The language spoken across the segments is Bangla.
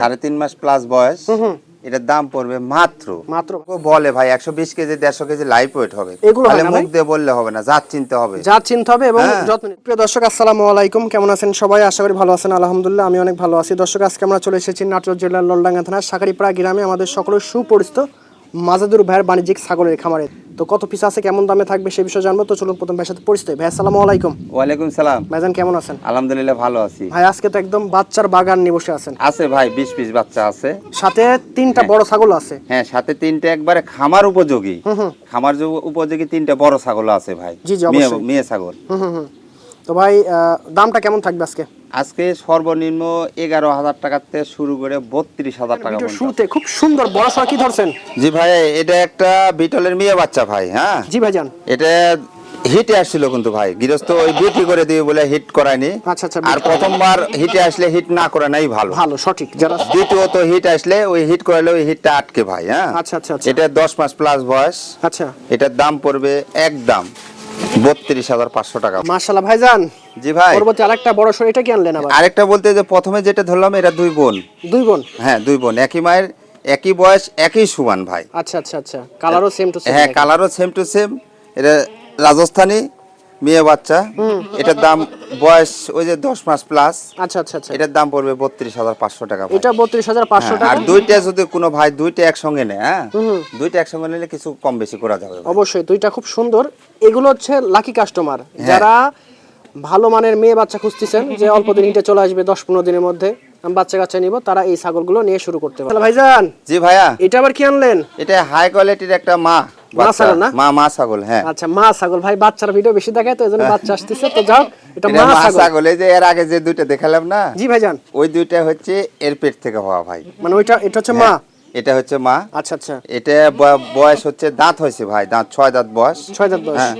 সাড়ে তিন মাস প্লাস বয়স এটার দাম পড়বে মাত্র। মাত্র। বলে ভাই একশো বিশ কেজি দেড়শো কেজি লাইফ ওয়েট হবে। এগুলো মুখ দিয়ে বললে হবে না জাত চিনতে হবে। যা চিনতে হবে এবং হ্যাঁ। প্রিয় দর্শক আসসালামু আলাইকুম। কেমন আছেন সবাই? আশা করি ভালো আছেন। আলহামদুলিল্লাহ আমি অনেক ভালো আছি। দর্শক আজকে আমরা চলে এসেছি নাটোর জেলার ললডাঙ্গা থানার সাকারিপাড়া গ্রামে আমাদের সকলের সুপরিচিত মাজাদুর ভাইয়ের বাণিজ্যিক ছাগলের খামারে। তো কত পিস আছে কেমন দামে থাকবে সে বিষয়ে জানব। তো চলুন প্রথম ভাইয়ের সাথে পরিচিত। ভাই আসসালামু আলাইকুম। ওয়ালাইকুম সালাম। ভাইজান কেমন আছেন? আলহামদুলিল্লাহ ভালো আছি। ভাই আজকে তো একদম বাচ্চার বাগান নিয়ে বসে আছেন। আছে ভাই বিশ পিস বাচ্চা আছে। সাথে তিনটা বড় ছাগল আছে। হ্যাঁ সাথে তিনটা একবারে খামার উপযোগী। খামার উপযোগী তিনটা বড় ছাগল আছে ভাই। জি, জি, মেয়ে- ছাগল। হুম হুম। তো ভাই দামটা কেমন থাকবে আজকে? আজকে সর্বনিম্ন এগারো হাজার টাকার থেকে শুরু করে বত্রিশ হাজার টাকা শুরুতে খুব সুন্দর বড় সড় কি ধরছেন? জি ভাই এটা একটা বিটলের মেয়ে বাচ্চা ভাই হ্যাঁ? জি ভাইজান। এটা হিটে আসছিল কিন্তু ভাই গৃহস্থ ওই বিক্রি করে দিবে বলে হিট করায়নি। আচ্ছা আচ্ছা আর প্রথমবার হিটে আসলে হিট না করে নাই ভালো। ভালো সঠিক যারা দ্বিতীয়ত হিট আসলে ওই হিট করালে ওই হিটটা আটকে ভাই হ্যাঁ? আচ্ছা আচ্ছা আচ্ছা। এটা দশ মাস প্লাস বয়স। আচ্ছা। এটার দাম পড়বে একদম বত্রিশ হাজার পাঁচশো টাকা। মাশাল্লাহ ভাইজান জি ভাই। পরবর্তী আরেকটা বড় সর এটা কি আনলেন আবার? আরেকটা বলতে যে প্রথমে যেটা ধরলাম এটা দুই বোন। দুই বোন? হ্যাঁ দুই বোন। একই মায়ের একই বয়স একই সমান ভাই। আচ্ছা আচ্ছা আচ্ছা। কালারও সেম টু সেম হ্যাঁ কালারও সেম টু সেম এটা রাজস্থানি মেয়ে বাচ্চা এটার দাম বয়স ওই যে দশ মাস প্লাস আচ্ছা আচ্ছা আচ্ছা। এটার দাম পড়বে বত্রিশ হাজার পাঁচশো টাকা এটা বত্রিশ হাজার পাঁচশো হ্যাঁ, আর দুইটা যদি কোনো ভাই দুইটা একসঙ্গে নেয় হ্যাঁ? দুইটা একসঙ্গে নিলে কিছু কম বেশি করা যাবে অবশ্যই দুইটা খুব সুন্দর। এগুলো হচ্ছে লাকি কাস্টমার হ্যাঁ। যারা ভালো মানের মেয়ে বাচ্চা খুঁজতেছেন যে অল্প দিন হিটে চলে আসবে দশ পনেরো দিনের মধ্যে আমি বাচ্চা কাচ্চা নিব তারা এই ছাগলগুলো নিয়ে শুরু করতে পারে ভাইজান জি ভাইয়া। এটা আবার কি আনলেন? এটা হাই কোয়ালিটির একটা মা। বাচ্চা। ছাগল না? মা মা ছাগল হ্যাঁ। আচ্ছা মা ছাগল। ভাই বাচ্চার ভিডিও বেশি দেখায় তো এই বাচ্চা আসতেছে। তো যাও এটা এটা মা মা ছাগল। ছাগল এই যে এর আগে যে দুইটা দেখালাম না? জি ভাইজান। ওই দুইটা হচ্ছে এর পেট থেকে হওয়া ভাই। মানে ওইটা এটা হচ্ছে মা? এটা হচ্ছে মা। আচ্ছা আচ্ছা। এটা বয়স হচ্ছে দাঁত হয়েছে ভাই দাঁত ছয় দাঁত বয়স। ছয় দাঁত বয়স। হ্যাঁ।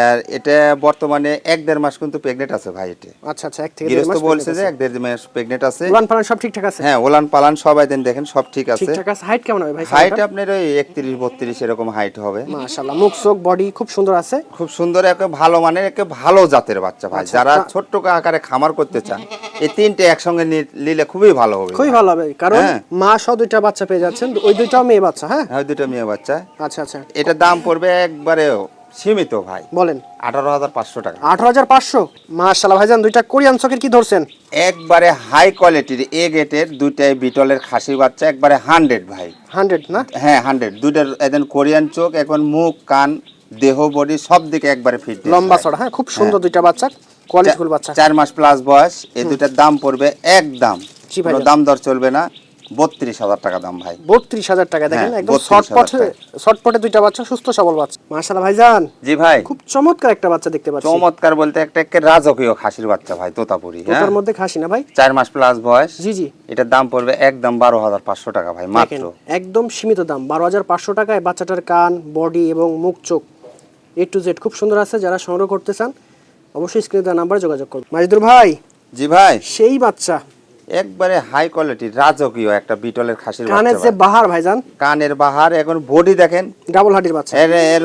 আর এটা বর্তমানে এক দেড় মাস কিন্তু প্রেগনেন্ট আছে ভাই এটা। আচ্ছা আচ্ছা এক থেকে দেড় গৃহস্থ মাস বলছে যে এক দেড় মাস প্রেগনেন্ট আছে। উলান পালান সব ঠিকঠাক আছে? হ্যাঁ ওলান পালান সবাই দেন দেখেন সব ঠিক আছে। ঠিকঠাক আছে। হাইট কেমন হবে ভাই হাইট আপনার ওই একত্রিশ বত্রিশ এরকম হাইট হবে। মাশাআল্লাহ মুখ চোখ বডি খুব সুন্দর আছে। খুব সুন্দর একটা ভালো মানের একটা ভালো জাতের বাচ্চা ভাই। আচ্ছা, যারা তা- ছোট্ট আকারে খামার করতে চান এই তিনটে একসঙ্গে নিলে খুবই ভালো হবে খুবই ভালো হবে কারণ হ্যাঁ। মা সহ দুইটা বাচ্চা পেয়ে যাচ্ছেন ওই দুইটাও মেয়ে বাচ্চা হ্যাঁ? হ্যাঁ দুটো মেয়ে বাচ্চা। আচ্ছা আচ্ছা। এটার দাম পড়বে একবারে সীমিত ভাই। বলেন। আঠারো হাজার পাঁচশো টাকা। আঠারো হাজার পাঁচশো? মাশাআল্লাহ ভাইজান দুইটা কোরিয়ান চকের কি ধরছেন? একবারে হাই কোয়ালিটির এ গেটের দুইটাই বিটলের খাসি বাচ্চা একবারে হান্ড্রেড ভাই। হান্ড্রেড না? হ্যাঁ হান্ড্রেড। দুইটার একদম কোরিয়ান চোখ এখন মুখ কান দেহ বডি সব দিকে একবারে ফিট লম্বা চড়া হ্যাঁ খুব সুন্দর দুইটা বাচ্চা কোয়ালিটিফুল বাচ্চা। চার মাস প্লাস বয়স এই দুইটার দাম পড়বে একদম। দাম দর চলবে না। বত্রিশ হাজার টাকা দাম ভাই। বত্রিশ হাজার টাকা দেখেন হ্যাঁ, একদম শর্টপটে শর্টপটে দুইটা বাচ্চা সুস্থ সবল বাচ্চা। মাশাআল্লাহ ভাইজান। জি ভাই। খুব চমৎকার একটা বাচ্চা দেখতে পাচ্ছি। চমৎকার বলতে একটা একটা রাজকীয় খাসির বাচ্চা ভাই তোতাপুরি হ্যাঁ। ওটার মধ্যে খাসি না ভাই? চার মাস প্লাস বয়স। জি জি। এটার দাম পড়বে একদম বারো হাজার পাঁচশো টাকা ভাই মাত্র। একদম সীমিত দাম বারো হাজার পাঁচশো টাকায় বাচ্চাটার কান বডি এবং মুখ চোখ এ টু জেড খুব সুন্দর আছে যারা সংগ্রহ করতে চান অবশ্যই স্ক্রিনে দেওয়া নাম্বারে যোগাযোগ করুন। মাজিদুর ভাই জি ভাই। সেই বাচ্চা একবারে হাই কোয়ালিটি রাজকীয় একটা বিটলের খাসির কানের যে বাহার ভাইজান। কানের বাহার এখন বডি দেখেন। ডাবল হার্টির বাচ্চা। এর এর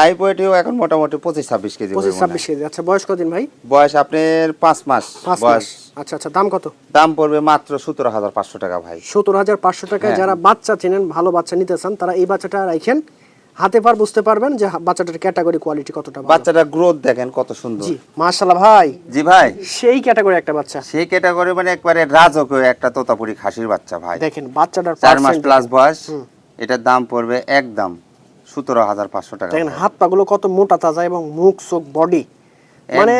লাইফ ওয়েটও এখন মোটামুটি পঁচিশ ছাব্বিশ কেজি হবে পঁচিশ মনে হয়। ছাব্বিশ কেজি। আচ্ছা বয়স কদিন ভাই? বয়স আপনার পাঁচ মাস পাঁচ মাস। বয়স। আচ্ছা আচ্ছা দাম কত? দাম পড়বে মাত্র সতেরো হাজার পাঁচশো টাকা ভাই। সত্তর হাজার পাঁচশো টাকায় হ্যাঁ। যারা বাচ্চা চেনেন ভালো বাচ্চা নিতে চান তারা এই বাচ্চাটা রাখেন। হাতে পার বুঝতে পারবেন যে বাচ্চাটার ক্যাটাগরি কোয়ালিটি কতটা ভালো। বাচ্চাটা গ্রোথ দেখেন কত সুন্দর। জি মাশাআল্লাহ ভাই। জি ভাই। সেই ক্যাটাগরি একটা বাচ্চা। সেই ক্যাটাগরি মানে একবারে রাজকীয় একটা তোতাপুরি খাসির বাচ্চা ভাই। দেখেন বাচ্চাটার চার মাস প্লাস বয়স এটার দাম পড়বে একদম সতেরো হাজার পাঁচশো টাকা। দেখেন হাত পাগুলো কত মোটা তাজা এবং মুখ চোখ বডি মানে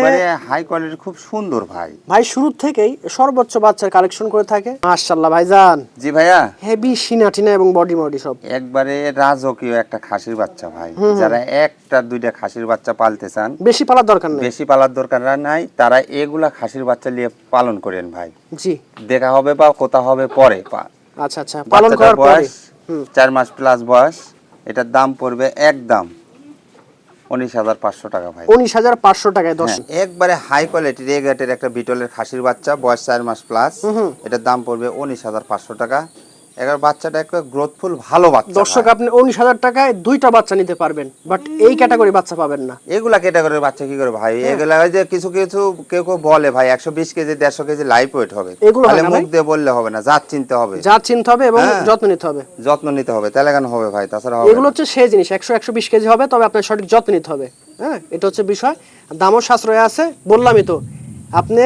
হাই কোয়ালিটি খুব সুন্দর ভাই। ভাই শুরু থেকেই সর্বোচ্চ বাচ্চার কালেকশন করে থাকে। মাশাআল্লাহ ভাইজান। জি ভাইয়া। হেভি সিনা এবং বডি মডি সব। একবারে রাজকীয় একটা খাসির বাচ্চা ভাই। যারা একটা দুইটা খাসির বাচ্চা পালতে চান বেশি পালার দরকার নেই। বেশি পালার দরকার নাই তারা এগুলা খাসির বাচ্চা নিয়ে পালন করেন ভাই। জি। দেখা হবে বা কোথা হবে পরে আচ্ছা আচ্ছা পালন করার পরে। বয়স চার মাস প্লাস বয়স এটার দাম পড়বে একদম উনিশ হাজার পাঁচশো টাকা ভাই। উনিশ হাজার পাঁচশো টাকায় দশ। হ্যাঁ, একবারে হাই কোয়ালিটির এ গেটের একটা বিটলের খাসির বাচ্চা বয়স চার মাস প্লাস এটার দাম পড়বে উনিশ হাজার পাঁচশো টাকা। এবার বাচ্চাটা একটা গ্রোথফুল ভালো বাচ্চা দর্শক আপনি উনিশ হাজার টাকায় দুইটা বাচ্চা নিতে পারবেন বাট এই ক্যাটাগরি বাচ্চা পাবেন না। এগুলা ক্যাটাগরির বাচ্চা কি করে ভাই? হ্যাঁ। এগুলা যে কিছু কিছু কেউ কেউ বলে ভাই একশো বিশ কেজি দেড়শো কেজি লাইফ ওয়েট হবে। এগুলো মুখ দিয়ে বললে হবে না জাত চিনতে হবে। যা চিনতে হবে এবং হ্যাঁ। যত্ন নিতে হবে। যত্ন নিতে হবে তাহলে কেন হবে ভাই? তাছাড়া হবে এগুলো হচ্ছে সেই জিনিস একশো একশো বিশ কেজি হবে তবে আপনার সঠিক যত্ন নিতে হবে। হ্যাঁ এটা হচ্ছে বিষয়। দামও সাশ্রয় আছে বললামই তো। আপনি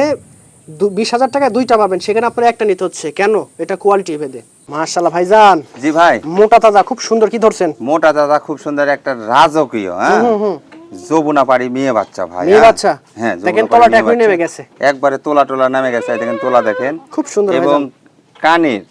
বিশ হাজার টাকায় দুইটা পাবেন সেখানে আপনার একটা নিতে হচ্ছে। কেন? এটা কোয়ালিটি ভেদে। মার্শাল্লাহ ভাইজান। জি ভাই। মোটা তাজা খুব সুন্দর কি ধরছেন? মোটা দাদা খুব সুন্দর একটা রাজকীয় হ্যাঁ? পাড়ি মেয়ে বাচ্চা ভাই মেয়ে হ্যাঁ? বাচ্চা? হ্যাঁ দেখেন তলাটা বাচ্চা। নেমে গেছে। একবারে তোলা টোলা নামে গেছে দেখেন তোলা দেখেন। খুব সুন্দর এবং কানের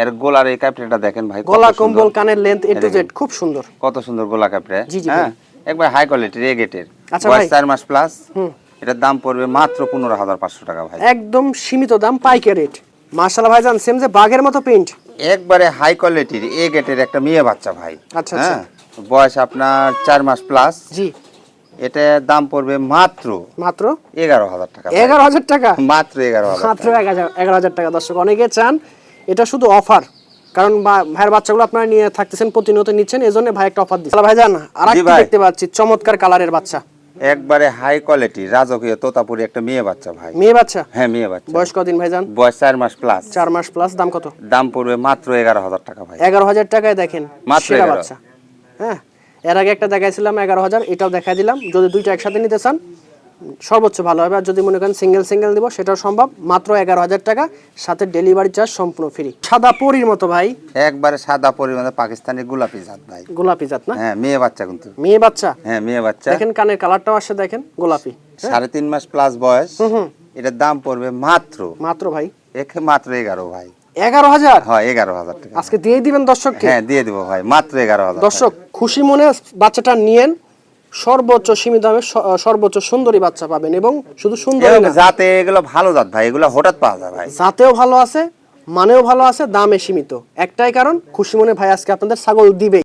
এর গোলার এই ক্যাপটা দেখেন ভাই গলা কম্বল কানের লেন্থ এ টু জেড খুব সুন্দর। কত সুন্দর গোলা ক্যাপটা হ্যাঁ? একবার হাই কোয়ালিটির এ গেটের আচ্ছা বয়স ভাই। চার মাস প্লাস হুম। এটার দাম পড়বে মাত্র পনেরো হাজার পাঁচশো টাকা ভাই। একদম সীমিত দাম পাইকারি রেট মার্শাল্লাহ ভাইজান সেম যে বাঘের মতো প্রিন্ট একবারে হাই কোয়ালিটির এ গেটের একটা মেয়ে বাচ্চা ভাই। আচ্ছা, আচ্ছা। হ্যাঁ বয়স আপনার চার মাস প্লাস জি। এটার দাম পড়বে মাত্র মাত্র? এগারো হাজার টাকা এগারো হাজার টাকা? মাত্র এগারো হাজার মাত্র এগারো হাজার টাকা। দর্শক অনেকে চান এটা শুধু অফার কারণ ভাইয়ের বাচ্চাগুলো আপনারা নিয়ে থাকতেছেন প্রতিনিয়ত নিচ্ছেন এই জন্য ভাই একটা অফার দিচ্ছে। ভাই জান আর। দেখতে পাচ্ছি চমৎকার কালারের বাচ্চা। একবারে হাই কোয়ালিটি রাজকীয় তোতাপুরি একটা মেয়ে বাচ্চা ভাই। মেয়ে বাচ্চা? হ্যাঁ মেয়ে বাচ্চা। বয়স কদিন ভাইজান? বয়স চার মাস প্লাস চার মাস প্লাস দাম কত? দাম পড়বে মাত্র এগারো হাজার টাকা ভাই। এগারো হাজার টাকায় দেখেন মাত্র সেরা 11 বাচ্চা। হ্যাঁ এর আগে একটা দেখাইছিলাম এগারো হাজার এটাও দেখা দিলাম। যদি দুইটা একসাথে নিতে চান সর্বোচ্চ ভালো হবে। আর যদি মনে করেন সিঙ্গেল সিঙ্গেল দিব সেটাও সম্ভব। মাত্র এগারো হাজার টাকা সাথে ডেলিভারি চার্জ সম্পূর্ণ ফ্রি সাদা পরির মতো ভাই। একবারে সাদা পরিমাণে পাকিস্তানি গোলাপি জাত ভাই। গোলাপি জাত না? হ্যাঁ মেয়ে বাচ্চা কিন্তু। মেয়ে বাচ্চা? হ্যাঁ মেয়ে বাচ্চা। দেখেন কানের কালারটাও আসছে দেখেন গোলাপি। সাড়ে তিন মাস প্লাস বয়স। এটার দাম পড়বে মাত্র। মাত্র ভাই? একে মাত্র এগারো ভাই। এগারো হাজার? হ্যাঁ এগারো হাজার টাকা। আজকে দিয়ে দিবেন দর্শককে? হ্যাঁ দিয়ে দিব ভাই। মাত্র এগারো হাজার দর্শক খুশি মনে বাচ্চাটা নিয়েন। সর্বোচ্চ সীমিত দামে সর্বোচ্চ সুন্দরী বাচ্চা পাবেন এবং শুধু সুন্দর জাতে না এগুলো ভালো জাত ভাই এগুলো হঠাৎ পাওয়া যায় ভাই। জাতেও ভালো আছে মানেও ভালো আছে দামে সীমিত। একটাই কারণ খুশি মনে ভাই আজকে আপনাদের ছাগল দিবে